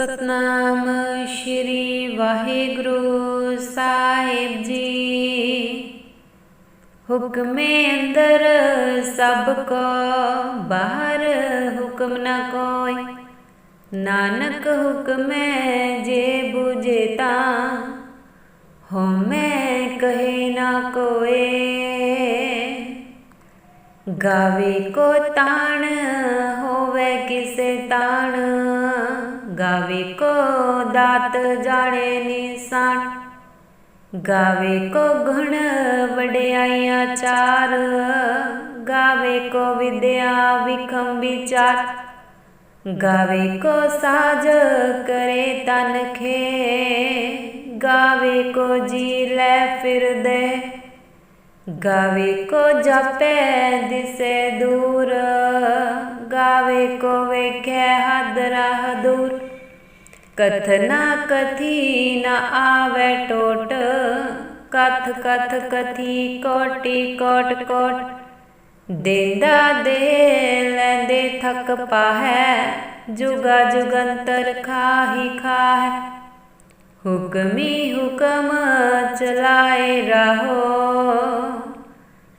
ਸਤਨਾਮ ਸ਼੍ਰੀ ਵਾਹਿਗੁਰੂ ਸਾਹਿਬ ਜੀ। ਹੁਕਮੇ ਅੰਦਰ ਸਭ ਕੋ, ਬਾਹਰ ਹੁਕਮ ਨਾ ਕੋਈ। ਨਾਨਕ ਹੁਕਮੈ ਜੇ ਬੁਝੇ ਤਾਂ ਹਉਮੈ ਕਹੇ ਨਾ ਕੋਏ। ਗਾਵੇ ਕੋ ਤਾਣ, ਹੋਵੇ ਕਿਸੇ ਤਾਣ। ਗਾਵੇ ਕੋ ਦਾਤ ਜਾਣੇ ਨਿਸਾਨ, ਗਾਵੇ ਕੋ ਗੁਣ ਵਡਿਆਈਆਂ ਚਾਰ, ਗਾਵੇ ਕੋ ਵਿਦਿਆ ਵਿਖਮ ਵਿਚਾਰ, ਗਾਵੇ ਕੋ ਸਾਜ ਕਰੇ ਤਨ ਖੇ ਗਾਵੇ ਕੋ ਜੀ ਲੈ ਫਿਰਦੇ ਗਾਵੇ ਕੋ ਜਾਪੈ ਦਿਸੇ ਦੂਰ, ਗਾਵੇ ਕੋ ਵੇਖੈ ਹੱਦ ਰਾਹ ਦੂਰ। ਕਥਨਾ ਕਥੀ ਨ ਆਵੇ ਟੋਟ। ਕਥ ਕਥ, ਕਥੀ, ਕੋਟੀ, ਕੋਟ ਕੋਟ। ਦੇਂਦਾ ਦੇ ਲੈਂਦੇ ਥਕ ਪਾਹੈ। ਜੁਗਾ, ਜੁਗੰਤਰ ਖਾਹੀ ਖਾਹੈ। ਹੁਕਮੀ ਹੁਕਮ ਚਲਾਏ ਰਹੋ।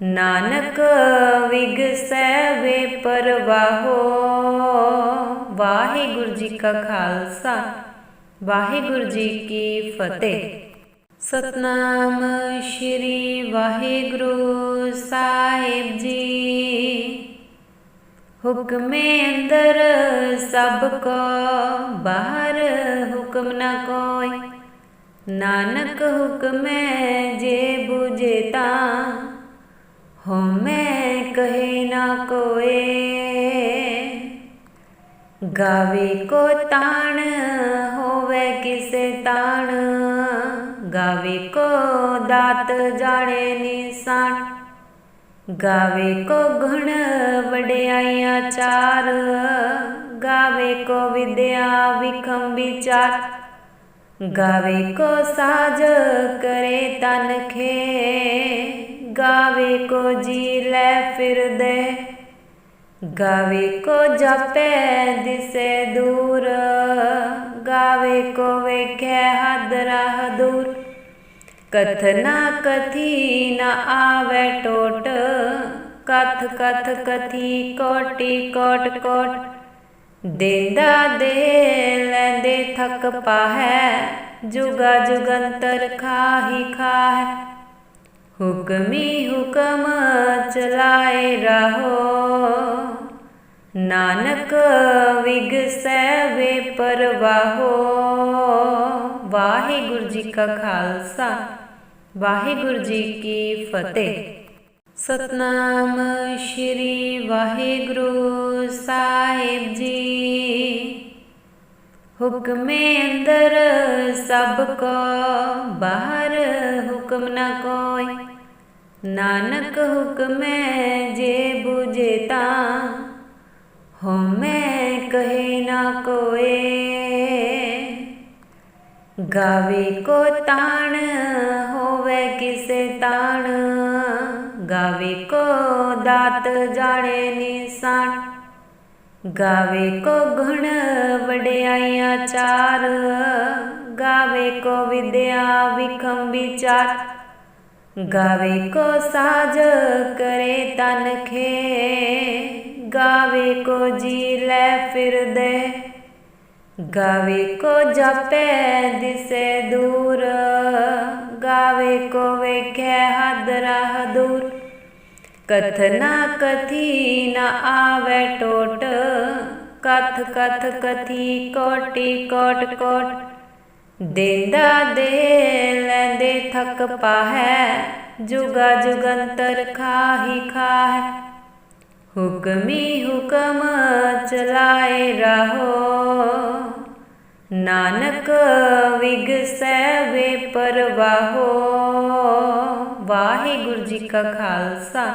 ਨਾਨਕ ਵਿਗਸੈ ਵੇ ਪਰਵਾਹੋ। ਵਾਹਿਗੁਰੂ ਜੀ ਕਾ ਖਾਲਸਾ। ਵਾਹਿਗੁਰੂ ਜੀ ਕੀ ਫਤਿਹ। ਸਤਨਾਮ ਸ਼੍ਰੀ ਵਾਹਿਗੁਰੂ ਸਾਹਿਬ ਜੀ। ਹੁਕਮੇ ਅੰਦਰ ਸਭ ਕੋ, ਬਾਹਰ ਹੁਕਮ ਨਾ ਕੋਈ। ਨਾਨਕ ਹੁਕਮੈ ਜੇ ਬੁਝੇ ਤਾਂ, ਹਉਮੈ ਕਹੇ ਨਾ ਕੋਏ। ਗਾਵੇ ਕੋ ਤਾਣ ਹੋ ਹੋਵੇ ਕਿਸੇ ਤਾਣ ਗਾਵੇ ਕੋ ਦਾਤ ਜਾਣੇ ਨਿਸਾਨ ਗਾਵੇ ਕੋ ਗੁਣ ਵਡਿਆਈਆਂ ਚਾਰ ਗਾਵੇ ਕੋ ਵਿਦਿਆ ਵਿਖਮ ਵਿਚਾਰ ਗਾਵੇ ਕੋ ਸਾਜ ਕਰੇ ਤਨ ਖੇ ਗਾਵੇ ਕੋ ਜੀ ਲੈ ਫਿਰਦੇ ਗਾਵੇ ਕੋ ਜਾਪੈ ਦਿਸੇ ਦੂਰ ਗਾਵੇ ਕੋ ਵੇਖੈ ਹੱਦ ਰਾਹ ਦੂਰ ਕਥਨਾ ਕਥੀ ਨ ਆਵੇ ਟੋਟ ਕਥ ਕਥ ਕਥੀ ਕੋਟੀ ਕੋਟ ਕੋਟ ਦੇਂਦਾ ਦੇ ਲੈਂਦੇ ਥਕ ਪਾਹੈ ਜੁਗਾ ਜੁਗੰਤਰ ਖਾਹੀ ਖਾਹੈ ਹੁਕਮੀ ਹੁਕਮ ਚਲਾਏ ਰਹੋ ਨਾਨਕ ਵਿਗਸੈ ਵੇ ਪਰਵਾਹੋ। ਵਾਹਿਗੁਰੂ ਜੀ ਕਾ ਖਾਲਸਾ, ਵਾਹਿਗੁਰੂ ਜੀ ਕੀ ਫਤਿਹ। ਸਤਨਾਮ ਸ਼੍ਰੀ ਵਾਹਿਗੁਰੂ ਸਾਹਿਬ ਜੀ। ਹੁਕਮੇ ਅੰਦਰ ਸਭ ਕੋ, ਬਾਹਰ ਹੁਕਮ ਨਾ ਕੋਈ। ਨਾਨਕ ਹੁਕਮੈ ਜੇ ਬੁਝੇ ਤਾਂ। ਹਉਮੈ ਕਹੇ ਨਾ ਕੋਏ। ਗਾਵੇ ਕੋ ਤਾਣ, ਹੋਵੇ ਕਿਸੇ ਤਾਣ। ਗਾਵੇ ਕੋ ਦਾਤ ਜਾਣੇ ਨਿਸਾਨ। ਗਾਵੇ ਕੋ ਗੁਣ ਵਡਿਆਈਆਂ ਚਾਰ। ਗਾਵੇ ਕੋ ਵਿਦਿਆ ਵਿਖਮ ਵਿਚਾਰ। ਗਾਵੇ ਕੋ ਸਾਜ ਕਰੇ ਤਨ ਖੇ ਗਾਵੇ ਕੋ ਜੀ ਲੈ ਫਿਰਦੇ, ਗਾਵੇ ਕੋ ਜਾਪੈ ਦਿਸੇ ਦੂਰ, ਗਾਵੇ ਕੋ ਵੇਖੈ ਹੱਦ ਰਾਹ ਦੂਰ। ਕਥਨਾ ਕਥੀ ਨ ਆਵੇ ਟੋਟ, ਕਥ ਕਥ ਕਥੀ ਕੋਟੀ ਕੋਟ ਕੋਟ। ਦੇਂਦਾ ਦੇ ਲੈਂਦੇ ਥੱਕ ਪਾਹੈ, ਜੁਗਾ ਜੁਗੰਤਰ ਖਾਹੀ ਖਾਹੈ। ਹੁਕਮੀ ਹੁਕਮ ਚਲਾਏ ਰਹੋ। ਨਾਨਕ ਵਿਗਸੈ ਵੇ ਪਰਵਾਹੋ। ਵਾਹਿਗੁਰੂ ਜੀ ਕਾ ਖਾਲਸਾ,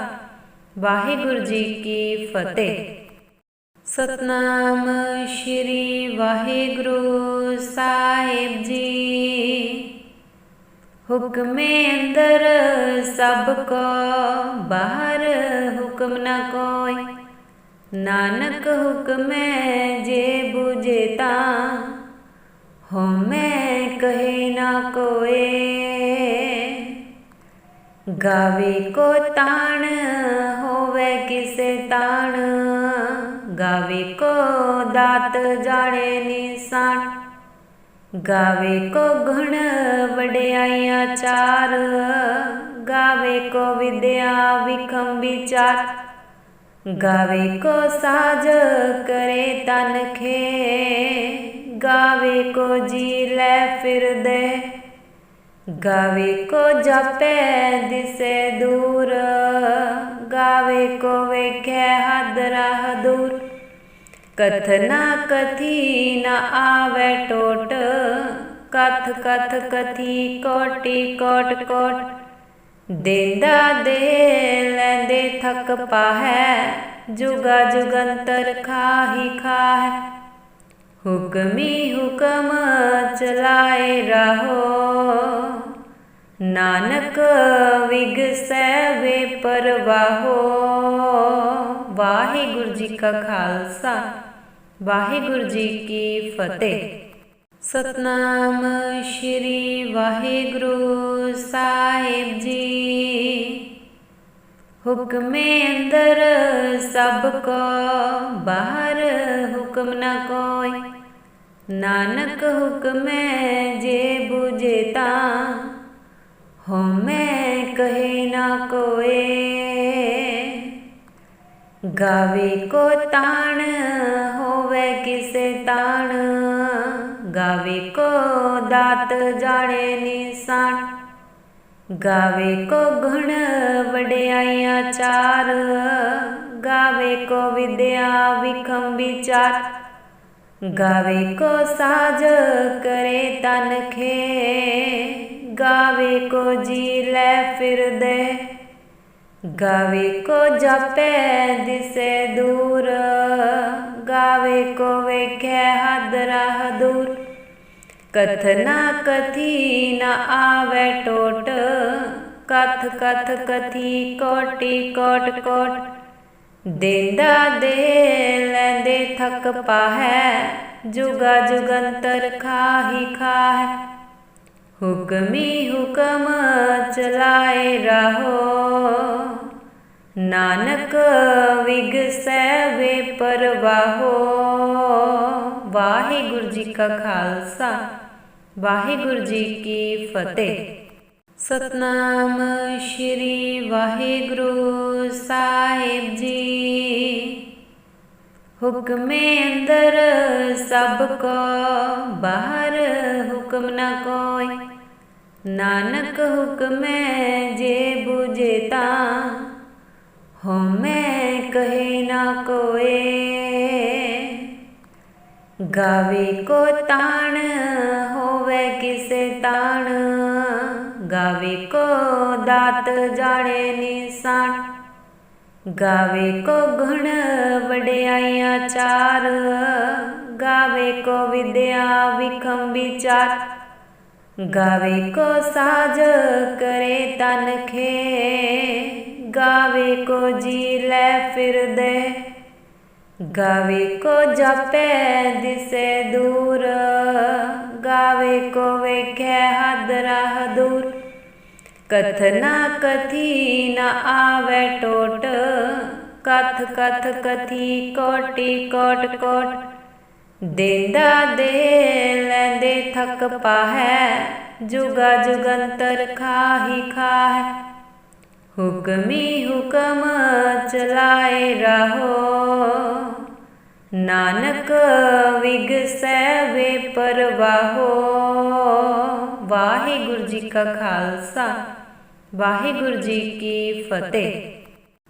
ਵਾਹਿਗੁਰੂ ਜੀ ਕੀ ਫਤਿਹ। ਸਤਨਾਮ ਸ਼੍ਰੀ ਵਾਹਿਗੁਰੂ ਸਾਹਿਬ ਜੀ। ਹੁਕਮੇ ਅੰਦਰ ਸਭ ਕੋ, ਬਾਹਰ ਹੁਕਮ ਨਾ ਕੋਈ। ਨਾਨਕ ਹੁਕਮੈ ਜੇ ਬੁਝੇ ਤਾਂ, ਹਉਮੈ ਕਹੇ ਨਾ ਕੋਏ। ਗਾਵੇ ਕੋ ਤਾਣ, ਹੋਵੇ ਕਿਸੇ ਤਾਣ। ਗਾਵੇ ਕੋ ਦਾਤ ਜਾਣੇ ਨਿਸਾਨ। ਗਾਵੇ ਕੋ ਗੁਣ ਵਡਿਆਈਆਂ ਚਾਰ, ਗਾਵੇ ਕੋ ਵਿਦਿਆ ਵਿਖਮ ਵਿਚਾਰ। ਗਾਵੇ ਕੋ ਸਾਜ ਕਰੇ ਤਨ ਖੇ ਗਾਵੇ ਕੋ ਜੀ ਲੈ ਫਿਰਦੇ ਗਾਵੇ ਕੋ ਜਾਪੈ ਦਿਸੇ ਦੂਰ, ਗਾਵੇ ਕੋ ਵੇਖੈ ਹਦ ਰਾਹ ਦੂਰ। ਕਥਨਾ ਕਥੀ ਨ ਆਵੇ ਟੋਟ। ਕਥ ਕਥ, ਕਥੀ, ਕੋਟੀ, ਕੋਟ ਕੋਟ। ਦੇਂਦਾ ਦੇ ਲੈਂਦੇ ਥਕ ਪਾਹੈ। ਜੁਗਾ, ਜੁਗੰਤਰ ਖਾਹੀ ਖਾਹੈ। ਹੁਕਮੀ ਹੁਕਮ ਚਲਾਏ ਰਹੋ। ਨਾਨਕ ਵਿਗਸੈ ਵੇ ਪਰਵਾਹੋ। ਵਾਹਿਗੁਰੂ ਜੀ ਕਾ ਖਾਲਸਾ। ਵਾਹਿਗੁਰੂ ਜੀ ਕੀ ਫਤਿਹ। ਸਤਨਾਮ ਸ਼੍ਰੀ ਵਾਹਿਗੁਰੂ ਸਾਹਿਬ ਜੀ। ਹੁਕਮੇ ਅੰਦਰ ਸਭ ਕੋ ਬਾਹਰ ਹੁਕਮ ਨਾ ਕੋਈ। ਨਾਨਕ ਹੁਕਮੈ ਜੇ 부ਜੇ ਤਾਂ ਹਉਮੈ ਕਹੇ ਨਾ ਕੋਏ। ਗਾਵੇ ਕੋ ਤਾਣ ਹੋਵੇ ਕਿਸੇ ਤਾਣ। ਗਾਵੇ ਕੋ ਦਾਤ ਜਾਣੇ ਨਿਸਾਨ। ਗਾਵੇ ਕੋ ਗੁਣ ਵਡਿਆਈਆਂ ਚਾਰ। ਗਾਵੇ ਕੋ ਵਿਦਿਆ ਵਿਖਮ ਵਿਚਾਰ। ਗਾਵੇ ਕੋ ਸਾਜ ਕਰੇ ਤਨ ਖੇ ਗਾਵੇ ਕੋ ਜੀ ਲੈ ਫਿਰਦੇ ਗਾਵੇ ਕੋ ਜਾਪੈ ਦਿਸੇ ਦੂਰ। ਗਾਵੇ ਕੋ ਵੇਖੈ ਹਦ ਰਾਹ ਦੂਰ ਕਥਨਾ ਕਥੀ ਨ ਆਵੇ ਟੋਟ ਕਥ ਕਥ ਕਥੀ ਕੋਟੀ ਕੋਟ ਕੋਟ ਦੇਂਦਾ ਦੇ ਲੈਂਦੇ ਥਕ ਪਾਹੈ ਜੁਗਾ ਜੁਗੰਤਰ ਖਾਹੀ ਖਾਹੈ ਹੁਕਮੀ ਹੁਕਮ ਚਲਾਏ ਰਹੋ ਨਾਨਕ ਵਿਗਸੈ ਵੇ ਪਰਵਾਹੋ। ਵਾਹਿਗੁਰੂ ਜੀ ਕਾ ਖਾਲਸਾ, ਵਾਹਿਗੁਰੂ ਜੀ ਕੀ ਫਤਿਹ। ਸਤਨਾਮ ਸ਼੍ਰੀ ਵਾਹਿਗੁਰੂ ਸਾਹਿਬ ਜੀ। ਹੁਕਮੇ ਅੰਦਰ ਸਭ ਕੋ, ਬਾਹਰ ਹੁਕਮ ਨਾ ਕੋਈ। ਨਾਨਕ ਹੁਕਮੈ ਜੇ 부ਜੇ ਤਾਂ। ਹਉਮੈ ਕਹੇ ਨਾ ਕੋਏ। ਗਾਵੇ ਕੋ ਤਾਣ, ਹੋਵੇ ਕਿਸੇ ਤਾਣ। ਗਾਵੇ ਕੋ ਦਾਤ ਜਾਣੇ ਨਿਸਾਨ। ਗਾਵੇ ਕੋ ਗੁਣ ਵਡਿਆਈਆਂ ਚਾਰ। ਗਾਵੇ ਕੋ ਵਿਦਿਆ ਵਿਖਮ ਵਿਚਾਰ। ਗਾਵੇ ਕੋ ਸਾਜ ਕਰੇ ਤਨ ਖੇ। ਗਾਵੇ ਕੋ ਜੀ ਲੈ ਫਿਰਦੇ, ਗਾਵੇ ਕੋ ਜਾਪੈ ਦਿਸੇ ਦੂਰ, ਗਾਵੇ ਕੋ ਵੇਖੈ ਹਦ ਰਾਹ ਦੂਰ। ਕਥਨਾ ਕਥੀ ਨ ਆਵੇ ਟੋਟ, ਕਥ ਕਥ ਕਥੀ ਕੋਟੀ ਕੋਟ ਕੋਟ। ਦੇਂਦਾ ਦੇ ਲੈਂਦੇ ਥੱਕ ਪਾਹੈ, ਜੁਗਾ ਜੁਗੰਤਰ ਖਾਹੀ ਖਾਹੈ। ਹੁਕਮੀ ਹੁਕਮ ਚਲਾਏ ਰਹੋ। ਨਾਨਕ ਵਿਗਸੈ ਵੇ ਪਰਵਾਹੋ। ਵਾਹਿਗੁਰੂ ਜੀ ਕਾ ਖਾਲਸਾ, ਵਾਹਿਗੁਰੂ ਜੀ ਕੀ ਫਤਿਹ।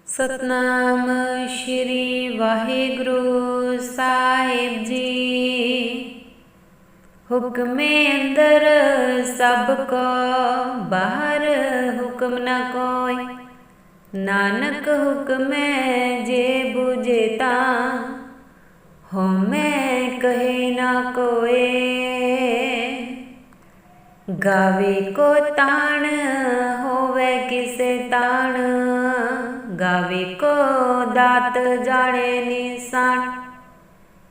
ਸਤਨਾਮ ਸ਼੍ਰੀ ਵਾਹਿਗੁਰੂ ਸਾਹਿਬ ਜੀ। ਹੁਕਮੇ ਅੰਦਰ ਸਭ ਕੋ, ਬਾਹਰ ਹੁਕਮ ਨਾ ਕੋਈ। ਨਾਨਕ ਹੁਕਮੈ ਜੇ 부ਜੇ ਤਾਂ, ਹਉਮੈ ਕਹੇ ਨਾ ਕੋਏ। ਗਾਵੇ ਕੋ ਤਾਣ, ਹੋਵੇ ਕਿਸੇ ਤਾਣ। ਗਾਵੇ ਕੋ ਦਾਤ ਜਾਣੇ ਨਿਸਾਨ।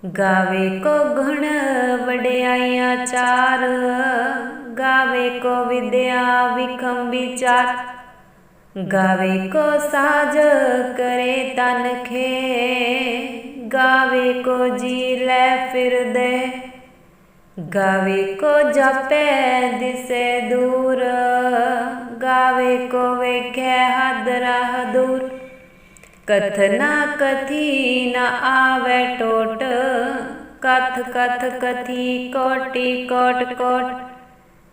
ਗਾਵੇ ਕੋ ਗੁਣ ਵਡਿਆਈਆਂ ਚਾਰ, ਗਾਵੇ ਕੋ ਵਿਦਿਆ ਵਿਖਮ ਵਿਚਾਰ। ਗਾਵੇ ਕੋ ਸਾਜ ਕਰੇ ਤਨ ਖੇ ਗਾਵੇ ਕੋ ਜੀ ਲੈ ਫਿਰਦੇ ਗਾਵੇ ਕੋ ਜਾਪੈ ਦਿਸੇ ਦੂਰ, ਗਾਵੇ ਕੋ ਵੇਖੈ ਹਦ ਰਾਹ ਦੂਰ। ਕਥਨਾ ਕਥੀ ਨ ਆਵੇ ਟੋਟ। ਕਥ ਕਥ, ਕਥੀ, ਕੋਟੀ, ਕੋਟ ਕੋਟ।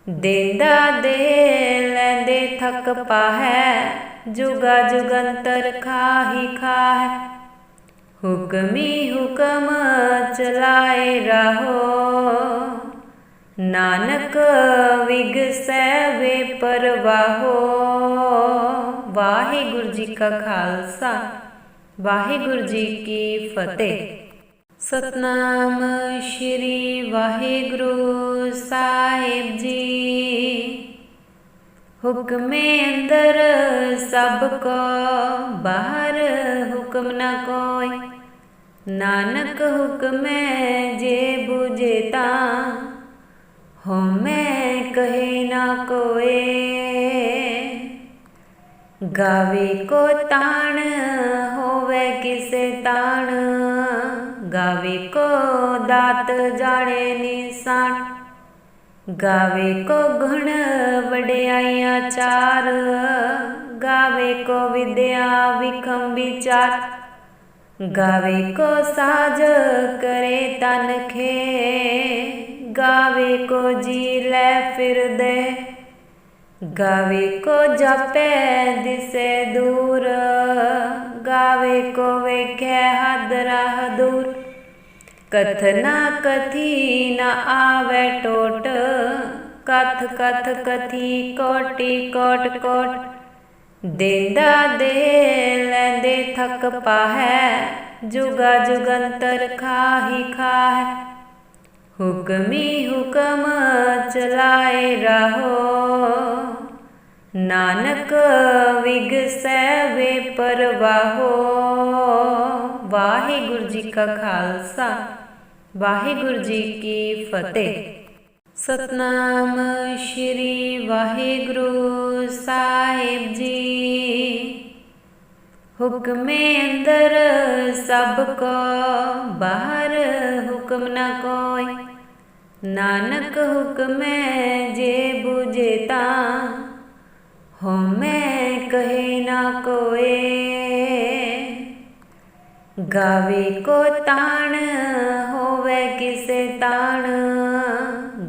ਦੇਂਦਾ ਦੇ ਲੈਂਦੇ ਥਕ ਪਾਹੈ। ਜੁਗਾ, ਜੁਗੰਤਰ ਖਾਹੀ ਖਾਹੈ। ਹੁਕਮੀ ਹੁਕਮ ਚਲਾਏ ਰਹੋ। ਨਾਨਕ ਵਿਗਸੈ ਵੇ ਪਰਵਾਹੋ। ਵਾਹਿਗੁਰੂ ਜੀ ਕਾ ਖਾਲਸਾ। ਵਾਹਿਗੁਰੂ ਜੀ ਕੀ ਫਤਿਹ। ਸਤਨਾਮ ਸ਼੍ਰੀ ਵਾਹਿਗੁਰੂ ਸਾਹਿਬ ਜੀ। ਹੁਕਮੇ ਅੰਦਰ ਸਭ ਕੋ, ਬਾਹਰ ਹੁਕਮ ਨਾ ਕੋਈ। ਨਾਨਕ ਹੁਕਮੈ ਜੇ ਬੁਝੇ ਤਾਂ ਹਉਮੈ ਕਹੇ ਨਾ ਕੋਏ। ਗਾਵੇ ਕੋ ਤਾਣ ਹੋਵੇ ਕਿਸੇ ਤਾਣ। ਗਾਵੇ ਕੋ ਦਾਤ ਜਾਣੇ ਨਿਸਾਨ। ਗਾਵੇ ਕੋ ਗੁਣ ਵਡਿਆਈਆਂ ਚਾਰ। ਗਾਵੇ ਕੋ ਵਿਦਿਆ ਵਿਖਮ ਵਿਚਾਰ। ਗਾਵੇ ਕੋ ਸਾਜ ਕਰੇ ਤਨ ਖੇ ਗਾਵੇ ਕੋ ਜੀ ਲੈ ਫਿਰਦੇ ਗਾਵੇ ਕੋ ਜਾਪੈ ਦਿਸੇ ਦੂਰ। ਗਾਵੇ ਕੋ ਵੇਖੈ ਹਦ, ਰਾਹ ਦੂਰ। ਕਥਨਾ ਕਥੀ, ਨ ਆਵੇ ਟੋਟ। ਕਥ ਕਥ, ਕਥੀ, ਕੋਟੀ, ਕੋਟ ਕੋਟ। ਦੇਂਦਾ ਦੇ, ਲੈਂਦੇ ਥੱਕ ਪਾਹੈ। ਜੁਗਾ, ਜੁਗੰਤਰ ਖਾਹੀ ਖਾਹੈ। ਹੁਕਮੀ ਹੁਕਮ ਚਲਾਏ ਰਹੋ। ਨਾਨਕ ਵਿਗਸੈ ਵੇ ਪਰਵਾਹੋ। ਵਾਹਿਗੁਰੂ ਜੀ ਕਾ ਖਾਲਸਾ, ਵਾਹਿਗੁਰੂ ਜੀ ਕੀ ਫਤਿਹ। ਸਤਨਾਮ ਸ਼੍ਰੀ ਵਾਹਿਗੁਰੂ ਸਾਹਿਬ ਜੀ। ਹੁਕਮੇ ਅੰਦਰ ਸਭ ਕੋ, ਬਾਹਰ ਹੁਕਮ ਨਾ ਕੋਈ। ਨਾਨਕ ਹੁਕਮੈ ਜੇ ਬੁਝੇ ਤਾਂ। ਹਉਮੈ ਕਹੇ ਨਾ ਕੋਏ। ਗਾਵੇ ਕੋ ਤਾਣ, ਹੋਵੇ ਕਿਸੇ ਤਾਣ।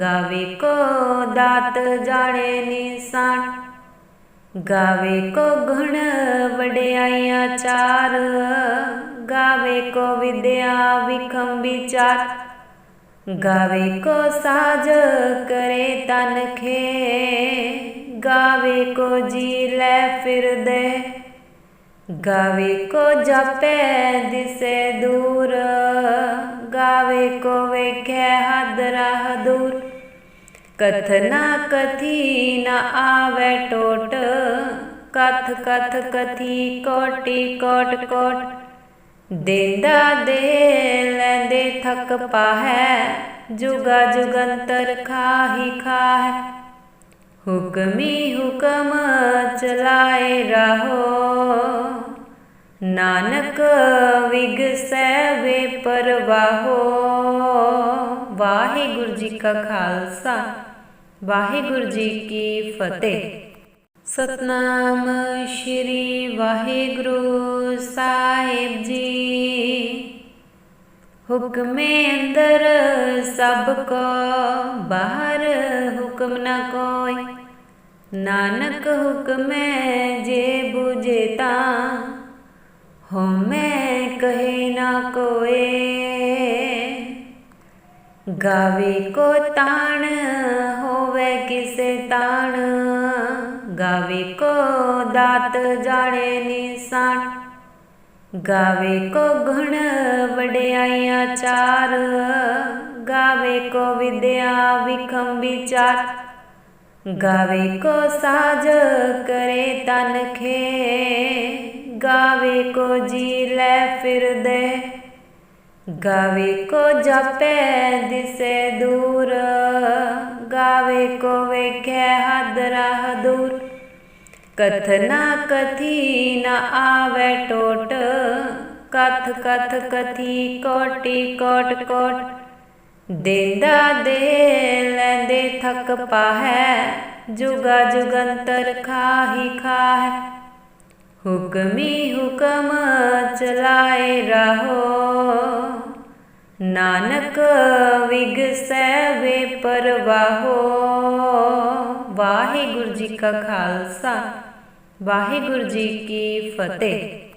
ਗਾਵੇ ਕੋ ਦਾਤ ਜਾਣੇ ਨਿਸਾਨ। ਗਾਵੇ ਕੋ ਗੁਣ ਵਡਿਆਈਆਂ ਚਾਰ। ਗਾਵੇ ਕੋ ਵਿਦਿਆ ਵਿਖਮ ਵਿਚਾਰ। ਗਾਵੇ ਕੋ ਸਾਜ ਕਰੇ ਤਨ ਖੇ। ਗਾਵੇ ਕੋ ਜੀ ਲੈ ਫਿਰਦੇ। ਗਾਵੇ ਕੋ ਜਾਪੈ ਦਿਸੇ ਦੂਰ। ਗਾਵੇ ਕੋ ਵੇਖੈ ਹਦ ਰਾਹ ਦੂਰ। ਕਥਨਾ ਕਥੀ ਨ ਆਵੇ ਟੋਟ। ਕਥ ਕਥ ਕਥੀ ਕੋਟੀ ਕੋਟ ਕੋਟ। ਦੇਂਦਾ ਦੇ ਲੈਂਦੇ ਥੱਕ ਪਾਹੈ। ਜੁਗਾ ਜੁਗੰਤਰ ਖਾਹੀ ਖਾਹੈ। ਹੁਕਮੀ ਹੁਕਮ ਚਲਾਏ ਰਹੋ। ਨਾਨਕ ਵਿਗਸੈ ਵੇ ਪਰਵਾਹੋ। ਵਾਹਿਗੁਰੂ ਜੀ ਕਾ ਖਾਲਸਾ, ਵਾਹਿਗੁਰੂ ਜੀ ਕੀ ਫਤਿਹ। ਸਤਨਾਮ ਸ਼੍ਰੀ ਵਾਹਿਗੁਰੂ ਸਾਹਿਬ ਜੀ। ਹੁਕਮੇ ਅੰਦਰ ਸਭ ਕੋ, ਬਾਹਰ ਹੁਕਮ ਨਾ ਕੋਈ। ਨਾਨਕ ਹੁਕਮੈ ਜੇ ਬੁਝੇ ਤਾਂ, ਹਉਮੈ ਕਹੇ ਨਾ ਕੋਏ। ਗਾਵੇ ਕੋ ਤਾਣ, ਹੋਵੇ ਕਿਸੇ ਤਾਣ। ਗਾਵੇ ਕੋ ਦਾਤ ਜਾਣੇ ਨਿਸਾਨ। ਗਾਵੇ ਕੋ ਗੁਣ ਵਡਿਆਈਆਂ ਚਾਰ, ਗਾਵੇ ਕੋ ਵਿਦਿਆ ਵਿਖਮ ਵਿਚਾਰ। ਗਾਵੇ ਕੋ ਸਾਜ ਕਰੇ ਤਨ ਖੇ, ਗਾਵੇ ਕੋ ਜੀ ਲੈ ਫਿਰਦੇ ਗਾਵੇ ਕੋ ਜਾਪੈ ਦਿਸੇ ਦੂਰ, ਗਾਵੇ ਕੋ ਵੇਖੈ ਹਦ ਰਾਹ ਦੂਰ। ਕਥਨਾ ਕਥੀ ਨ ਆਵੈ ਟੋਟ ਕਥ ਕਥ ਕਥੀ ਕੋਟੀ ਕੋਟ ਕੋਟ ਦੇਂਦਾ ਦੇ ਲੈਂਦੇ ਥਕ ਪਾਹੈ ਜੁਗਾ ਜੁਗੰਤਰ ਖਾਹੀ ਖਾਹੈ ਹੁਕਮੀ ਹੁਕਮ ਚਲਾਏ ਰਹੋ ਨਾਨਕ ਵਿਗਸੈ ਵੇ ਪਰਵਾਹੋ ਵਾਹਿਗੁਰੂ ਜੀ ਕਾ ਖਾਲਸਾ ਵਾਹਿਗੁਰੂ ਜੀ ਕੀ ਫਤਿਹ